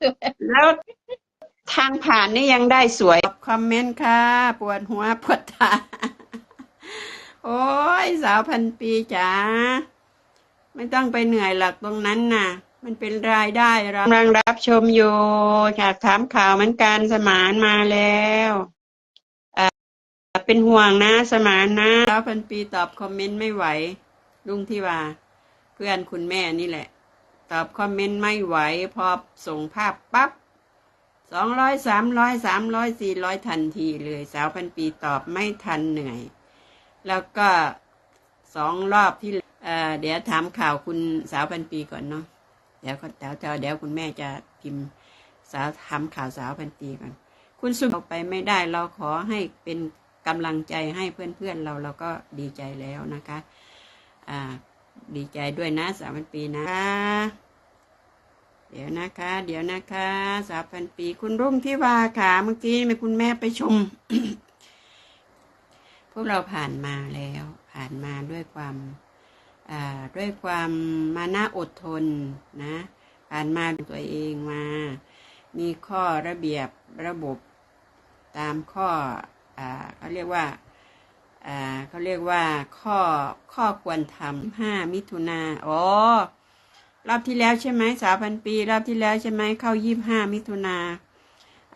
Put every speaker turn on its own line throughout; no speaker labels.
สวย
แล้วทางผ่านนี่ยังได้สวยคอมเมนต์ค่ะ ปวดหัวปวดตาโอ้ยสาวพันปีจ๋าไม่ต้องไปเหนื่อยหลักตรงนั้นน่ะ มันเป็นรายได้เรากำลังรับชมอยู่อยากถามข่าวเหมือนกันสมานมาแล้วอ่าเป็นห่วงนะสมานนะสาวพันปีตอบคอมเมนต์ไม่ไหวลุงที่ว่า เพื่อนคุณแม่นี่แหละ ตอบคอมเมนต์ไม่ไหว พอส่งภาพปั๊บสองร้อยสามร้อยสามร้อยสี่ร้อยทันทีเลยสาวพันปีตอบไม่ทันเหนื่อย แล้วก็สองรอบที่เอ่อเดี๋ยวถามข่าวคุณสาวพันปีก่อนเนาะเดี๋ยวก็เดี๋ยวเดี๋ยวคุณแม่จะพิมพ์สาวทำข่าวสาวพันปีก่อน คุณสุเอาไปไม่ได้เราขอให้เป็นกำลังใจให้เพื่อนๆเราเราก็ดีใจแล้วนะคะ อ่า ดีใจด้วยนะสามพันปีนะ เดี๋ยวนะคะ เดี๋ยวนะคะสามพันปี คุณรุ่งที่ว่าค่ะเมื่อกี้มีคุณแม่ไปชม พวกเราผ่านมาแล้ว ผ่านมาด้วยความด้วยความมานะอดทนนะ ผ่านมาด้วยตัวเองมา มีข้อระเบียบระบบตามข้อเขาเรียกว่า เขาเรียกว่าข้อข้อควรทำห้ามิถุนาอ๋อรอบที่แล้วใช่ไหมสามพันปี รอบที่แล้วใช่ไหมเข้ายี่ห้ามิถุนา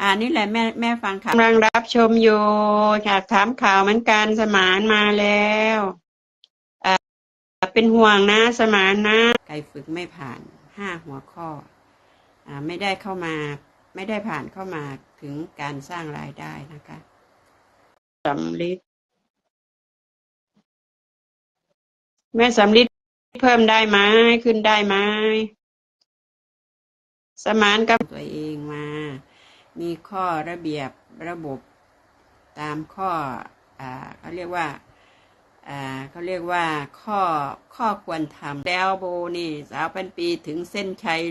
อ่านี่แหละแม่แม่ฟังข่าวกำลังรับชมอยู่อยากถามข่าวเหมือนกันสมานมาแล้วอ่าเป็นห่วงนะสมานนะไก่ฝึกไม่ผ่านห้าหัวข้ออ่าไม่ได้เข้ามา ไม่ได้ผ่านเข้ามาถึงการสร้างรายได้นะคะสำลิด แม่สำลิดเพิ่มได้ไหมขึ้นได้ไหมสมานกับตัวเองมา มีข้อระเบียบระบบตามข้ออ่าเขาเรียกว่าอ่าเขาเรียกว่าข้อข้อควรทำแล้วโบนี่สาวพันปีถึงเส้นชัย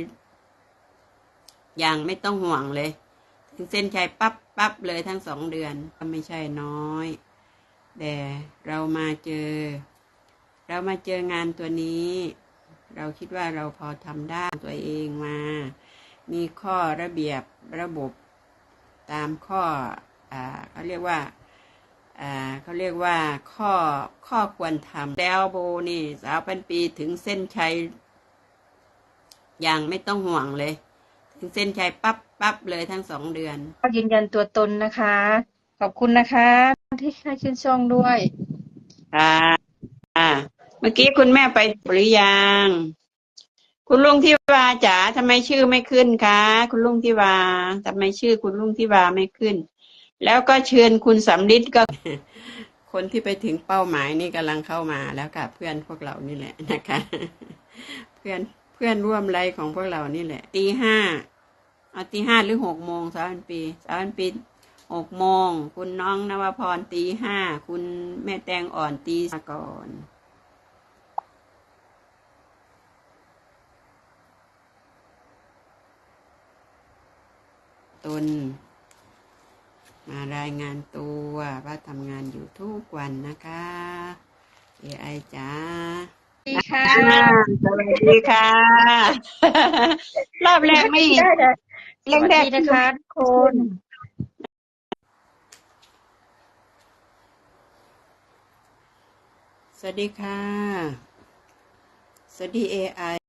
อย่างไม่ต้องห่วงเลย ถึงเส้นชัยปั๊บปั๊บเลยทั้งสองเดือนก็ไม่ใช่น้อย แต่เรามาเจอ เรามาเจองานตัวนี้ เราคิดว่าเราพอทำได้ตัวเองมา มีข้อระเบียบระบบตามข้ออ่าเขาเรียกว่าอ่าเขาเรียกว่าข้อข้อควรทำแล้วโบนี่ สาวพันปีถึงเส้นชัยอย่างไม่ต้องห่วงเลย ถึงเส้นชัยปั๊บปั๊บเลยทั้งสองเดือน
ก็ยืนยันตัวตนนะคะ ขอบคุณนะคะ ที่ให้ชื่นชมด้วย
ค่ะอ่า เมื่อกี้คุณแม่ไปหรือยัง คุณลุงที่วาจ๋าทำไมชื่อไม่ขึ้นคะ คุณลุงที่วาทำไมชื่อคุณลุงที่วาไม่ขึ้น แล้วก็เชิญคุณสำลิดก็ คนที่ไปถึงเป้าหมายนี่กำลังเข้ามาแล้วค่ะ เพื่อนพวกเรานี่แหละนะคะ เพื่อนเพื่อนร่วมไรของพวกเรานี่แหละตีห้าเอาตีห้าหรือหกโมงสามพันปีสามพันปีหกโมง คุณน้องนวพรตีห้า คุณแม่แตงอ่อนตีก่อน ตน มารายงานตัวว่าทำงานอยู่ทุกวันนะคะ AI จ้า
ดีค่ะ
สวัสดีค่ะ รอบแรกไม่
ได้เลยส
เร่ง
วัส
แรก
ดีนะคะทุกคน
สวัสดีค่ะ สวัสดี AI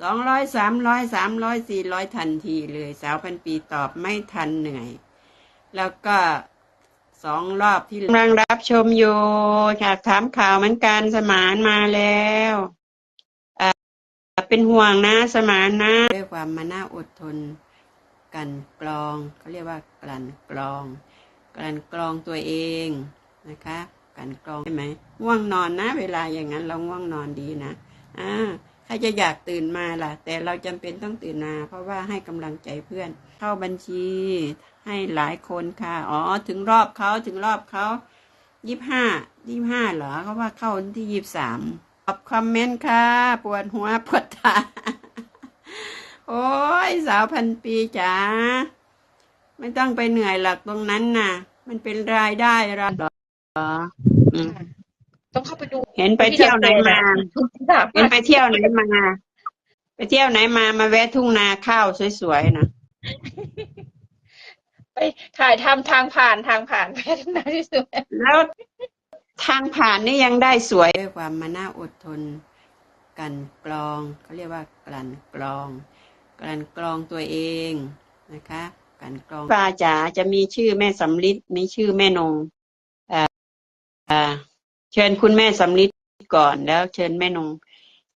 สองร้อยสามร้อยสามร้อยสี่ร้อยทันทีเลยสาวพันปีตอบไม่ทันเหนื่อย แล้วก็สองรอบที่กำลังรับชมอยู่อยากถามข่าวเหมือนกันสมานมาแล้วอ่าเป็นห่วงนะสมานนะด้วยความมาน่าอดทนกลันกรองเขาเรียกว่ากลั่นกรองกลั่นกรองตัวเองนะคะกลั่นกรองใช่ไหมง่วงนอนนะ เวลาอย่างนั้นเราง่วงนอนดีนะอ่า ใครจะอยากตื่นมาล่ะ แต่เราจำเป็นต้องตื่นมา เพราะว่าให้กำลังใจเพื่อน เข้าบัญชีให้หลายคนค่ะ อ๋อ ถึงรอบเขาถึงรอบเขายี่ห้ายี่ห้าเหรอเขาว่าเข้าที่ยี่สามตอบคอมเมนต์ค่ะ ปวดหัวปวดตาโอ้ยสาวพันปีจ๋าไม่ต้องไปเหนื่อยหลักตรงนั้นน่ะ มันเป็นรายได้เราเหรอ
ต้องเข้าไปดู
เห็นไปเที่ยวไหนมา
ทุกที่แบบ
เห็นไปเที่ยวไหนมาไปไปเที่ยวไหนมามาแวะทุ่งนาข้าวสวยๆนะ
ไปถ่ายทำทางผ่านทางผ่านไปทางไหนที่สุด
แล้วทางผ่านนี่ยังได้สวยด้วยความมาน่าอดทนกลันกรองเขาเรียกว่ากลั่นกรองกลั่นกรองตัวเองนะคะกลั่นกรองป้าจ๋าจะมีชื่อแม่สำลิดมีชื่อแม่นงอ่าอ่า เชิญคุณแม่สำลิดก่อนแล้ว เชิญแม่นง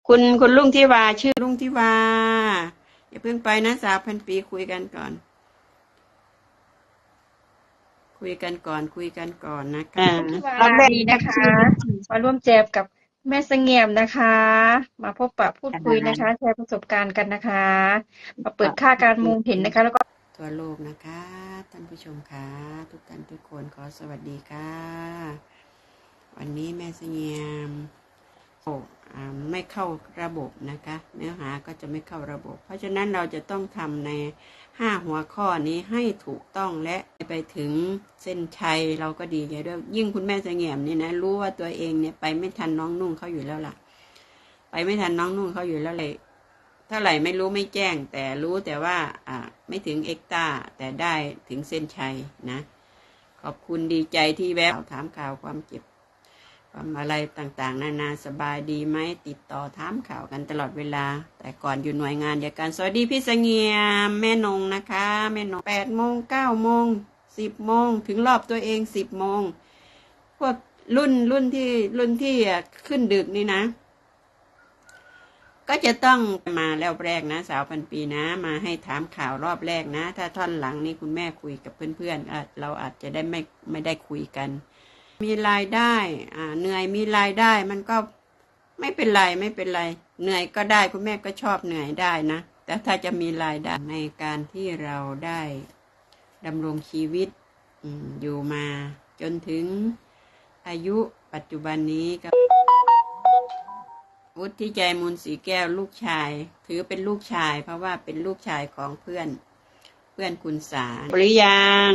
คุณคุณลุงทิวา ชื่อลุงทิวา อย่าเพิ่งไปนะสาวพันปีคุยกันก่อน คุยกันก่อน คุยกันก่อนนะคะ
ที่วาดีนะคะมาร่วมแจมกับแม่เสงี่ยมนะคะ มาพบปะพูดคุยนะคะ แชร์ประสบการณ์กันนะคะ มาเปิดค่าการมองเห็นนะคะ แล้วก็
ทั่วโลกนะคะท่านผู้ชมค่ะทุกท่านทุกคนขอสวัสดีค่ะ วันนี้แม่เสงียมโอ้ไม่เข้าระบบนะคะ เนื้อหาก็จะไม่เข้าระบบ เพราะฉะนั้นเราจะต้องทำในห้าหัวข้อนี้ให้ถูกต้องและไปถึงเส้นชัยเราก็ดีใจด้วยยิ่งคุณแม่เสงี่มนี่นะรู้ว่าตัวเองเนี่ยไปไม่ทันน้องนุ่งเขาอยู่แล้วล่ะ ไปไม่ทันน้องนุ่งเขาอยู่แล้วเลยเท่าไหร่ไม่รู้ไม่แจ้ง แต่รู้แต่ว่าอ่าไม่ถึงเอ็กตาแต่ได้ถึงเส้นชัยนะ ขอบคุณดีใจที่แวะถามข่าวความเจ็บ ความอะไรต่างๆ นานาสบายดีไหมติดต่อถามข่าวกันตลอดเวลา แต่ก่อนอยู่หน่วยงานเดียวกัน สวัสดีพี่เสงียมแม่นงนะคะ แม่นงแปดโมงเก้าโมงสิบโมงถึงรอบตัวเองสิบโมงพวกรุ่นรุ่นที่รุ่นที่ขึ้นดึกนี่นะ ก็จะต้องมาแล้วแรกนะ สาวพันปีนะ มาให้ถามข่าวรอบแรกนะ ถ้าท่อนหลังนี่คุณแม่คุยกับเพื่อนๆเราอาจจะได้ไม่ไม่ได้คุยกัน มีรายได้อ่าเหนื่อยมีรายได้มันก็ไม่เป็นไรไม่เป็นไร เหนื่อยก็ได้คุณแม่ก็ชอบเหนื่อยได้นะ แต่ถ้าจะมีรายได้ในการที่เราได้ดำรงชีวิตอืมอยู่มาจนถึงอายุปัจจุบันนี้ก็วุฒิใจมูลสีแก้วลูกชาย ถือเป็นลูกชาย เพราะว่าเป็นลูกชายของเพื่อน เพื่อนคุณสารหรือยัง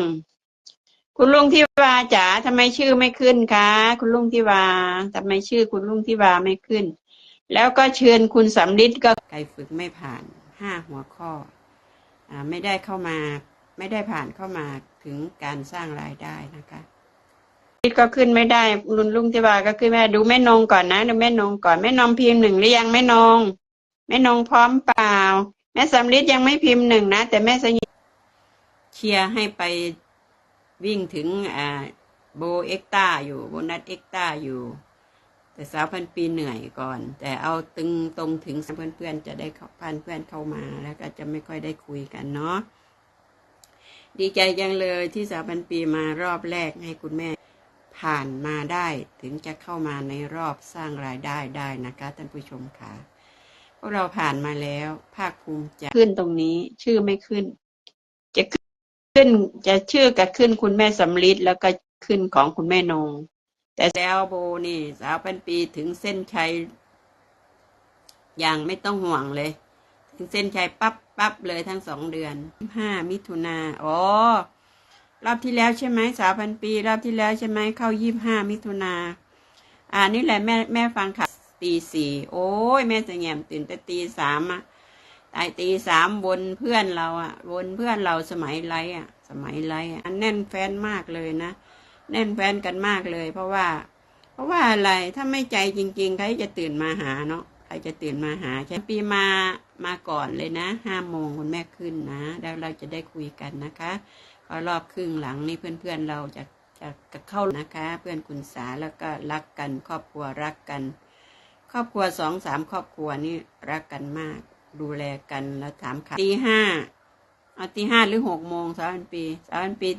คุณลุงที่วาจ๋าทำไมชื่อไม่ขึ้นคะ คุณลุงที่วาทำไมชื่อคุณลุงที่วาไม่ขึ้น แล้วก็เชิญคุณสำลิดก็ใครฝึกไม่ผ่านห้าหัวข้ออ่าไม่ได้เข้ามา ไม่ได้ผ่านเข้ามาถึงการสร้างรายได้นะคะก็ขึ้นไม่ได้ลุนลุงที่ว่าก็ขึ้นไม่ได้ดูแม่นงก่อนนะดูแม่นงก่อนแม่นงพิมพ์หนึ่งหรือยังแม่นงแม่นงพร้อมเปล่า แม่สำลิดยังไม่พิมพ์หนึ่งนะแต่แม่สยเชียร์ให้ไป วิ่งถึงอ่าโบเอ็กตาอยู่โบนัสเอ็กตาอยู่ แต่สาวพันปีเหนื่อยก่อน แต่เอาตึงตรงถึงเพื่อนๆจะได้เข้าพันเพื่อนเข้ามาแล้วก็จะไม่ค่อยได้คุยกันเนาะดีใจจังเลยที่สาวพันปีมารอบแรกให้คุณแม่ผ่านมาได้ถึงจะเข้ามาในรอบสร้างรายได้ได้นะคะท่านผู้ชมค่ะพวกเราผ่านมาแล้ว ภาคภูมิใจขึ้นตรงนี้ชื่อไม่ขึ้น ขึ้นจะชื่อกับขึ้นคุณแม่สำลิดแล้วก็ขึ้นของคุณแม่นง แต่แล้วโบนี่สาวพันปีถึงเส้นชัยอย่างไม่ต้องห่วงเลย ถึงเส้นชัยปั๊บปั๊บเลยทั้งสองเดือนห้ามิถุนาอ๋อรอบที่แล้วใช่ไหมสามพันปี รอบที่แล้วใช่ไหมเข้ายี่บห้ามิถุนาอ่านี่แหละแม่แม่ฟังค่ะตีสี่โอ้ยแม่จะแงมตื่นแต่ตีสามอะ ตายตีสามบนเพื่อนเราอะบนเพื่อนเราสมัยไรอะสมัยไรอะแน่นแฟนมากเลยนะแน่นแฟนกันมากเลย เพราะว่า เพราะว่าอะไรถ้าไม่ใจจริง ๆ ใครจะตื่นมาหาเนาะใครจะตื่นมาหาใช่ปีมามาก่อนเลยนะห้าโมงคุณแม่ขึ้นนะ แล้วเราจะได้คุยกันนะคะพอรอบครึ่งหลังนี่เพื่อนๆเราจะจะจะเข้านะคะ เพื่อนคุณสาแล้วก็รักกัน ครอบครัวรักกัน ครอบครัวสองสามครอบครัวนี่รักกันมาก ดูแลกันแล้วถามข่าวตีห้าเอาตีห้าหรือหกโมงสามพันปีสามพันปี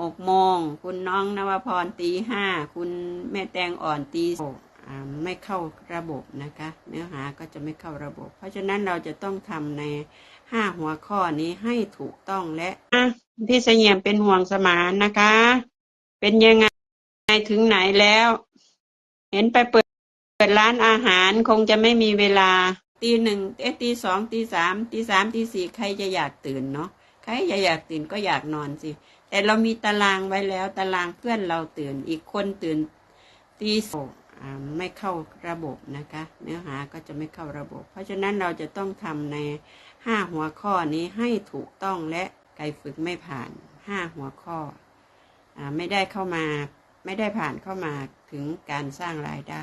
หกโมงคุณน้องนวพรตีห้าคุณแม่แตงอ่อนตีอ่าไม่เข้าระบบนะคะ เนื้อหาก็จะไม่เข้าระบบ เพราะฉะนั้นเราจะต้องทำในห้าหัวข้อนี้ให้ถูกต้องและพี่เสงี่ยมเป็นห่วงสมานนะคะ เป็นยังไงถึงไหนแล้ว เห็นไปเปิดเปิดร้านอาหารคงจะไม่มีเวลา ตีหนึ่งเอตีสองตีสามตีสามตีสี่ใครจะอยากตื่นเนาะใครจะอยากตื่นก็อยากนอนสิ แต่เรามีตารางไว้แล้วตารางเพื่อนเราตื่นอีกคนตื่นตีสองไม่เข้าระบบนะคะ เนื้อหาก็จะไม่เข้าระบบ เพราะฉะนั้นเราจะต้องทำในห้าหัวข้อนี้ให้ถูกต้องและไกรฝึกไม่ผ่านห้าหัวข้ออไม่ได้เข้ามาไม่ได้ผ่านเข้ามาถึงการสร้างรายได้